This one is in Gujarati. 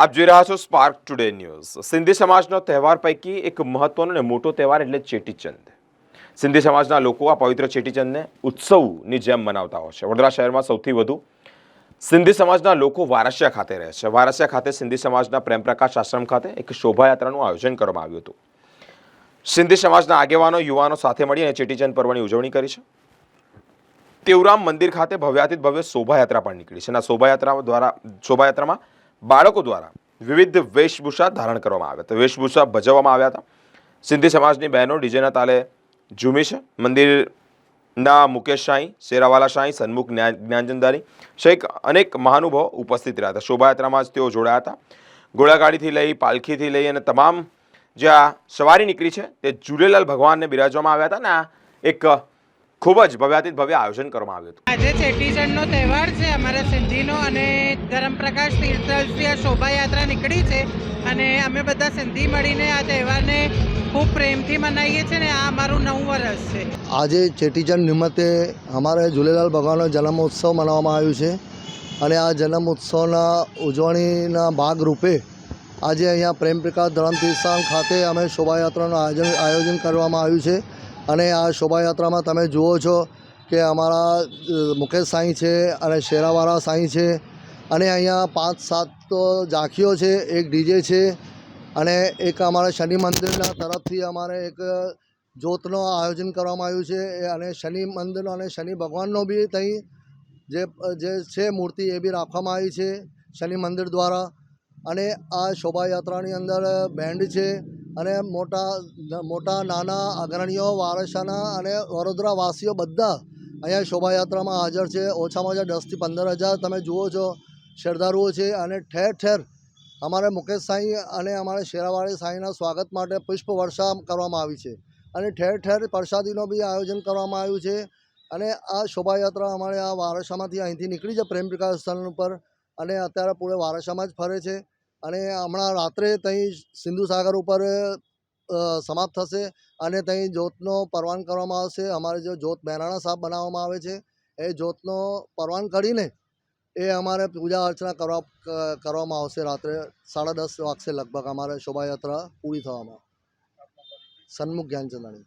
આપ જોઈ રહ્યા છો સ્પાર્ક ટુડે ન્યૂઝ સિંધી સમાજનો તહેવાર પૈકી એક મહત્વનો અને મોટો તહેવાર એટલે ચેટીચંદ. સિંધી સમાજના લોકો આ પવિત્ર ચેટીચંદને ઉત્સવની જેમ મનાવતા હોય છે. વડોદરા શહેરમાં સૌથી વધુ સિંધી સમાજના લોકો વારસિયા ખાતે રહે છે. વારસિયા ખાતે સિંધી સમાજના પ્રેમપ્રકાશ આશ્રમ ખાતે એક શોભાયાત્રાનું આયોજન કરવામાં આવ્યું હતું. સિંધી સમાજના આગેવાનો, યુવાનો સાથે મળી અને ચેટીચંદ પર્વની ઉજવણી કરી છે. તેવરામ મંદિર ખાતે ભવ્યાતીત ભવ્ય શોભાયાત્રા પણ નીકળી છે. અને શોભાયાત્રા દ્વારા, શોભાયાત્રામાં બાળકો દ્વારા વિવિધ વેશભૂષા ધારણ કરવામાં આવ્યા હતા. વેશભૂષા ભજવવામાં આવ્યા હતા. સિંધી સમાજની બહેનો ડીજેના તાલે ઝૂમી છે. મંદિરના મુકેશ શાહી, શેરાવાલા શાહી, સન્મુખ જ્ઞા- જ્ઞાનચંદાની સહિત અનેક મહાનુભાવો ઉપસ્થિત રહ્યા હતા. શોભાયાત્રામાં જ તેઓ જોડાયા હતા. ઘોડાગાડીથી લઈ, પાલખીથી લઈ અને તમામ જે આ સવારી નીકળી છે તે ઝૂલેલાલ ભગવાનને બિરાજવામાં આવ્યા હતા. ને આ એક ખૂબ જ ભવ્યાતીત ભવ્ય આયોજન કરવામાં આવ્યું હતું. આજે ચેટીચંડનો તહેવાર છે અમારા સિંધીનો અને ધરમપ્રકાશ તીર્થલથી આ શોભાયાત્રા નીકળી છે અને અમે બધા સિંધી મળીને આ તહેવારને ખૂબ પ્રેમથી મનાવીએ છીએ ને આ અમારું નવું વર્ષ છે. આજે ચેટીચંડ નિમિત્તે અમારે ઝૂલેલાલ ભગવાનનો જન્મ ઉત્સવ મનાવવામાં આવ્યું છે અને આ જન્મ ઉત્સવના ઉજવણીના ભાગરૂપે આજે અહીંયા પ્રેમ પ્રકાશ ધરમતીર્થસ્થાન ખાતે અમે શોભાયાત્રાનું આયોજન આયોજન કરવામાં આવ્યું છે. અને આ શોભાયાત્રામાં તમે જુઓ છો કે અમારા મુકેશ સાંઈ છે અને શેરાવાળા સાંઈ છે અને અહીંયા પાંચ, સાત તો ઝાંખીઓ છે, એક ડીજે છે અને એક અમારા શનિ મંદિરના તરફથી અમારે એક જ્યોતનો આયોજન કરવામાં આવ્યું છે. અને શનિ મંદિરનો અને શનિ ભગવાનનો બી ત્યાં જે જે છે મૂર્તિ એ બી રાખવામાં આવી છે શનિ મંદિર દ્વારા. અને આ શોભાયાત્રાની અંદર બેન્ડ છે અને મોટા મોટા, નાના અગ્રણીઓ, વારસાના અને વડોદરાવાસીઓ બધા અહીંયા શોભાયાત્રામાં હાજર છે. ઓછામાં ઓછા દસથી પંદર હજાર તમે જુઓ છો, શ્રદ્ધાળુઓ છે અને ઠેર ઠેર અમારે મુકેશ સાંઈ અને અમારે શેરાવાળી સાંઈના સ્વાગત માટે પુષ્પ વર્ષા કરવામાં આવી છે અને ઠેર ઠેર પ્રસાદીનું બી આયોજન કરવામાં આવ્યું છે. અને આ શોભાયાત્રા અમારે આ વારસામાંથી અહીંથી નીકળી છે પ્રેમ પ્રકાશ સ્થળ ઉપર અને અત્યારે પૂરે વારસામાં જ ફરે છે. અને હમણાં રાત્રે ત્યાં સિંધુ સાગર ઉપર સમાપ્ત થશે અને ત્યાં જ્યોતનો પરવાન કરવામાં આવશે. અમારે જે જ્યોત બહેરાણા સાહેબ બનાવવામાં આવે છે, એ જ્યોતનો પરવાન કરીને એ અમારે પૂજા અર્ચના કરવા કરવામાં આવશે રાત્રે સાડા દસ વાગશે લગભગ અમારે શોભાયાત્રા પૂરી થવામાં. સન્મુખ જ્ઞાનચંદાણી.